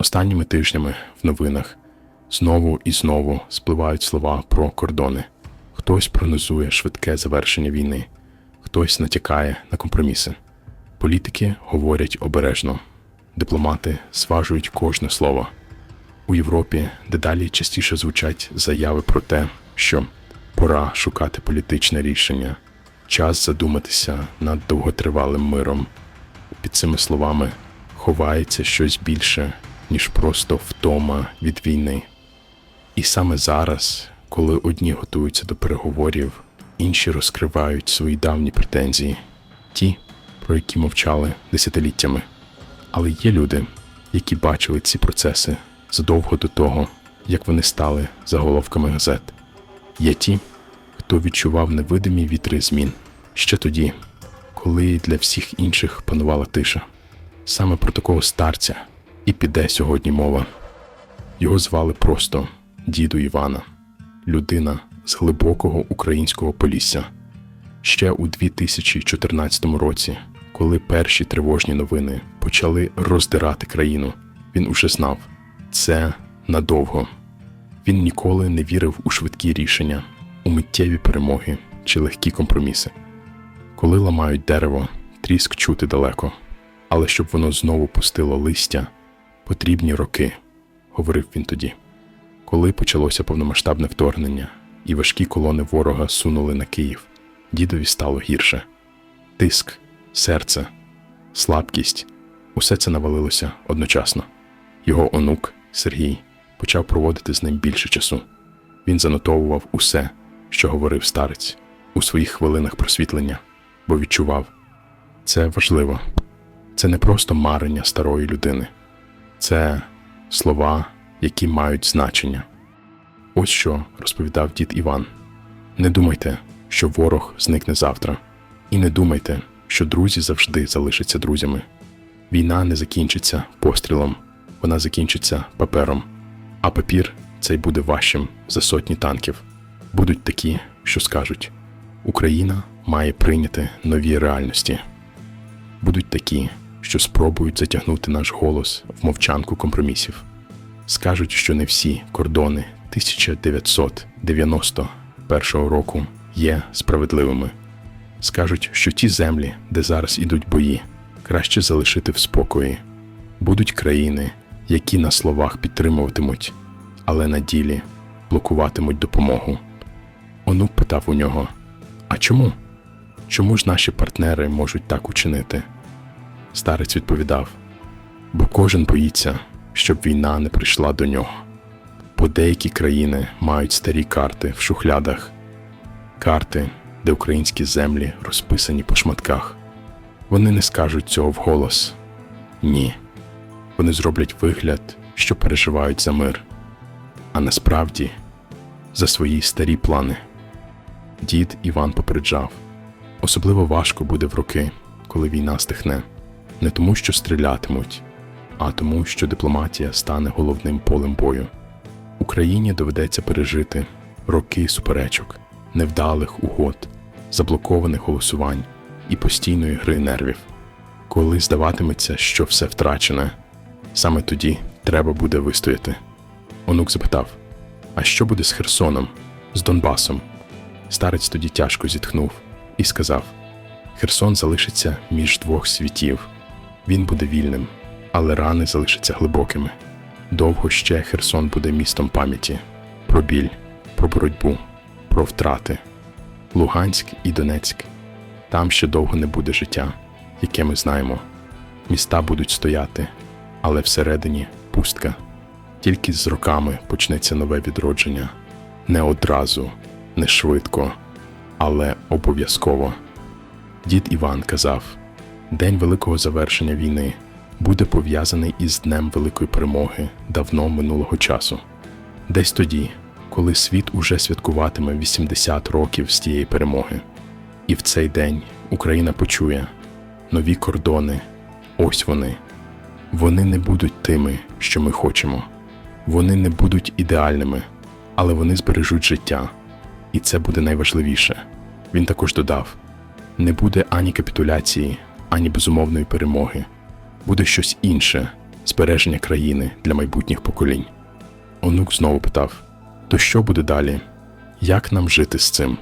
Останніми тижнями в новинах знову і знову спливають слова про кордони. Хтось прогнозує швидке завершення війни, хтось натякає на компроміси. Політики говорять обережно, дипломати зважують кожне слово. У Європі дедалі частіше звучать заяви про те, що пора шукати політичне рішення, час задуматися над довготривалим миром. Під цими словами ховається щось більше, ніж просто втома від війни. І саме зараз, коли одні готуються до переговорів, інші розкривають свої давні претензії, ті, про які мовчали десятиліттями. Але є люди, які бачили ці процеси задовго до того, як вони стали заголовками газет. Є ті, хто відчував невидимі вітри змін ще тоді, коли для всіх інших панувала тиша. Саме про такого старця і піде сьогодні мова. Його звали просто діду Івана, людина з глибокого українського полісся. Ще у 2014 році, коли перші тривожні новини почали роздирати країну, він уже знав це надовго. Він ніколи не вірив у швидкі рішення, у миттєві перемоги чи легкі компроміси. Коли ламають дерево, тріск чути далеко, але щоб воно знову пустило листя, потрібні роки, говорив він тоді. Коли почалося повномасштабне вторгнення і важкі колони ворога сунули на Київ, дідові стало гірше. Тиск, серце, слабкість усе це навалилося одночасно. Його онук Сергій почав проводити з ним більше часу. Він занотовував усе, що говорив старець, у своїх хвилинах просвітлення, бо відчував це важливо. Це не просто марення старої людини, це слова, які мають значення. Ось що розповідав дід Іван: не думайте, що ворог зникне завтра, і не думайте, що друзі завжди залишаться друзями. Війна не закінчиться пострілом, вона закінчиться папером, а папір цей буде важчим за сотні танків. Будуть такі, що скажуть: Україна має прийняти нові реальності. Будуть такі, що спробують затягнути наш голос в мовчанку компромісів. Скажуть, що не всі кордони 1991 року є справедливими. Скажуть, що ті землі, де зараз ідуть бої, краще залишити в спокої. Будуть країни, які на словах підтримуватимуть, але на ділі блокуватимуть допомогу. Онук питав у нього: А чому? Чому ж наші партнери можуть так учинити? Старець відповідав: бо кожен боїться, щоб війна не прийшла до нього. Бо деякі країни мають старі карти в шухлядах, карти, де українські землі розписані по шматках. Вони не скажуть цього вголос. Ні. Вони зроблять вигляд, що переживають за мир, а насправді за свої старі плани. Дід Іван попереджав: особливо важко буде в роки, коли війна стихне, не тому, що стрілятимуть, а тому, що дипломатія стане головним полем бою. Україні доведеться пережити роки суперечок, невдалих угод, заблокованих голосувань і постійної гри нервів. Коли здаватиметься, що все втрачене, саме тоді треба буде вистояти. Онук запитав: А що буде з Херсоном, з Донбасом? Старець тоді тяжко зітхнув і сказав: Херсон залишиться між двох світів, він буде вільним, але рани залишаться глибокими. Довго ще Херсон буде містом пам'яті про біль, про боротьбу, про втрати. Луганськ і Донецьк. Там ще довго не буде життя, яке ми знаємо. Міста будуть стояти, але всередині пустка. Тільки з роками почнеться нове відродження. Не одразу, не швидко, але обов'язково. Дід Іван казав: День великого завершення війни буде пов'язаний із Днем Великої перемоги давно минулого часу. Десь тоді, коли світ уже святкуватиме 80 років з тієї перемоги. І в цей день Україна почує нові кордони. Ось вони. Вони не будуть тими, що ми хочемо. Вони не будуть ідеальними, але вони збережуть життя. І це буде найважливіше. Він також додав: не буде ані капітуляції, ані безумовної перемоги. Буде щось інше, збереження країни для майбутніх поколінь. Онук знову питав: То що буде далі? Як нам жити з цим?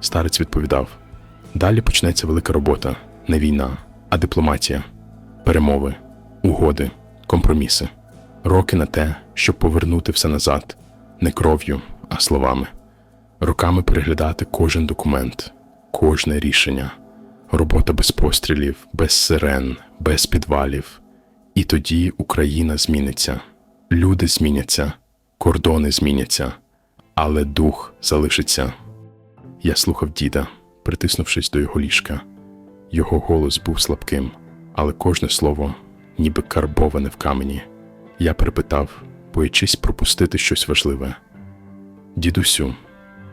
Старець відповідав: Далі почнеться велика робота, не війна, а дипломатія, перемови, угоди, компроміси, роки на те, щоб повернути все назад, не кров'ю, а словами, роками переглядати кожен документ, кожне рішення, робота без пострілів, без сирен, без підвалів. І тоді Україна зміниться, люди зміняться, кордони зміняться, але дух залишиться. Я слухав діда, притиснувшись до його ліжка. Його голос був слабким, але кожне слово, ніби карбоване в камені. Я перепитав, боячись пропустити щось важливе. Дідусю,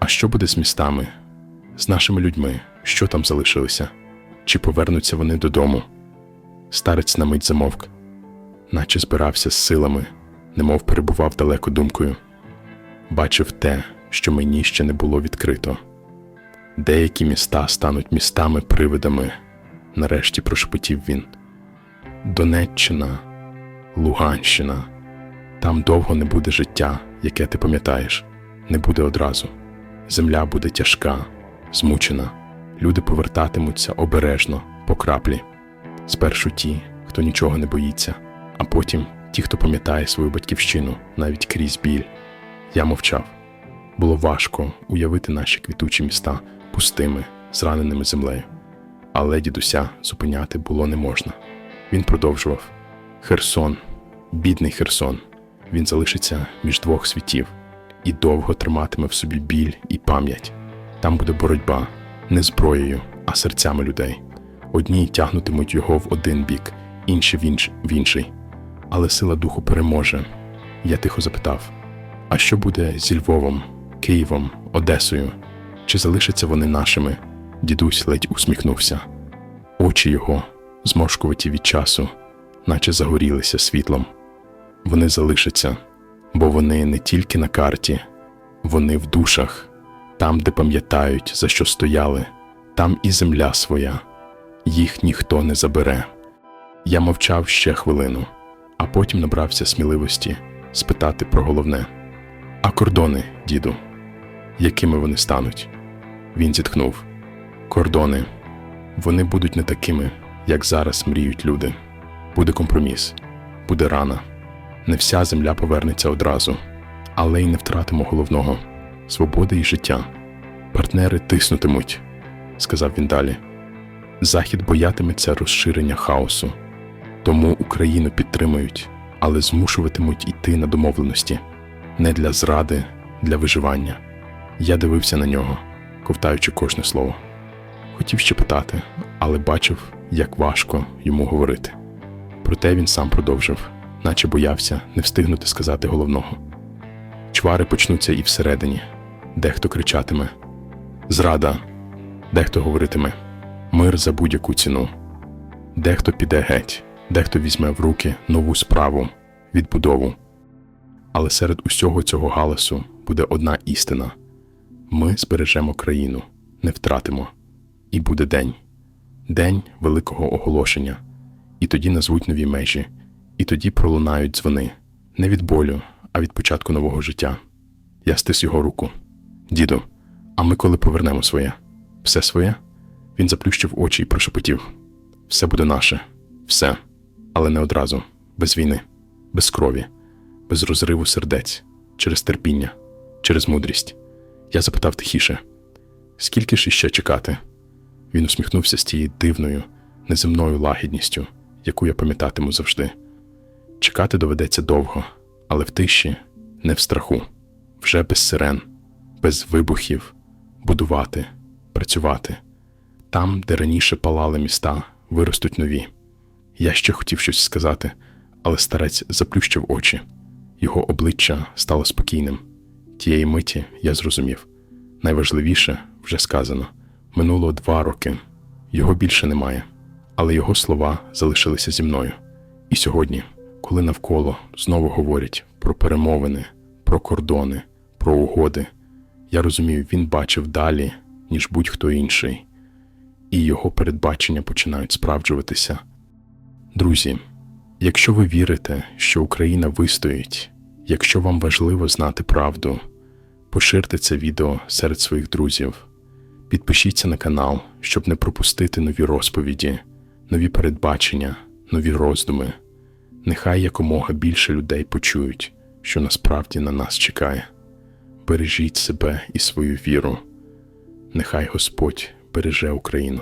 а що буде з містами, з нашими людьми, що там залишилося? Чи повернуться вони додому? Старець на мить замовк, наче збирався з силами, немов перебував далеко думкою. Бачив те, що мені ще не було відкрито. Деякі міста стануть містами-привидами, нарешті прошепотів він. Донеччина, Луганщина. Там довго не буде життя, яке ти пам'ятаєш, не буде одразу. Земля буде тяжка, змучена. Люди повертатимуться обережно, по краплі. Спершу ті, хто нічого не боїться, а потім ті, хто пам'ятає свою батьківщину навіть крізь біль. Я мовчав. Було важко уявити наші квітучі міста пустими, зраненими землею. Але дідуся зупиняти було не можна. Він продовжував: Херсон, бідний Херсон, він залишиться між двох світів і довго триматиме в собі біль і пам'ять. Там буде боротьба не зброєю, а серцями людей. Одні тягнутимуть його в один бік, інші в, інш... в інший. Але сила духу переможе. Я тихо запитав: а що буде зі Львовом, Києвом, Одесою? Чи залишаться вони нашими? Дідусь ледь усміхнувся. Очі його, зморшкуваті від часу, наче загорілися світлом. Вони залишаться, бо вони не тільки на карті, вони в душах, там, де пам'ятають, за що стояли, там і земля своя, їх ніхто не забере. Я мовчав ще хвилину, а потім набрався сміливості спитати про головне: А кордони, діду, якими вони стануть? Він зітхнув. Кордони. Вони будуть не такими, як зараз мріють люди. Буде компроміс, буде рана. Не вся земля повернеться одразу, але й не втратимо головного свободи і життя. Партнери тиснутимуть, сказав він далі. Захід боятиметься розширення хаосу, тому Україну підтримують, але змушуватимуть йти на домовленості не для зради, для виживання. Я дивився на нього, ковтаючи кожне слово. Хотів ще питати, але бачив, як важко йому говорити. Проте він сам продовжив, наче боявся не встигнути сказати головного. Чвари почнуться і всередині, дехто кричатиме Зрада, дехто говоритиме Мир за будь-яку ціну. Дехто піде геть, дехто візьме в руки нову справу, відбудову. Але серед усього цього галасу буде одна істина: ми збережемо країну, не втратимо. І буде день день великого оголошення, і тоді назвуть нові межі, і тоді пролунають дзвони не від болю, а від початку нового життя. Я стис його руку. Діду, а ми коли повернемо своє? Все своє? Він заплющив очі і прошепотів: Все буде наше, все, але не одразу, без війни, без крові, без розриву сердець, через терпіння, через мудрість. Я запитав тихіше: скільки ж іще чекати? Він усміхнувся з тією дивною, неземною лагідністю, яку я пам'ятатиму завжди. Чекати доведеться довго, але в тиші, не в страху, вже без сирен, без вибухів, будувати, працювати. Там, де раніше палали міста, виростуть нові. Я ще хотів щось сказати, але старець заплющив очі. Його обличчя стало спокійним. Тієї миті я зрозумів найважливіше вже сказано. Минуло два роки, його більше немає, але його слова залишилися зі мною. І сьогодні, коли навколо знову говорять про перемовини, про кордони, про угоди, я розумію, він бачив далі, ніж будь-хто інший, і його передбачення починають справджуватися. Друзі, Якщо ви вірите, що Україна вистоїть, якщо вам важливо знати правду, поширте це відео серед своїх друзів. Підпишіться на канал, щоб не пропустити нові розповіді, нові передбачення, нові роздуми. Нехай якомога більше людей почують, що насправді на нас чекає. Бережіть себе і свою віру. Нехай Господь береже Україну.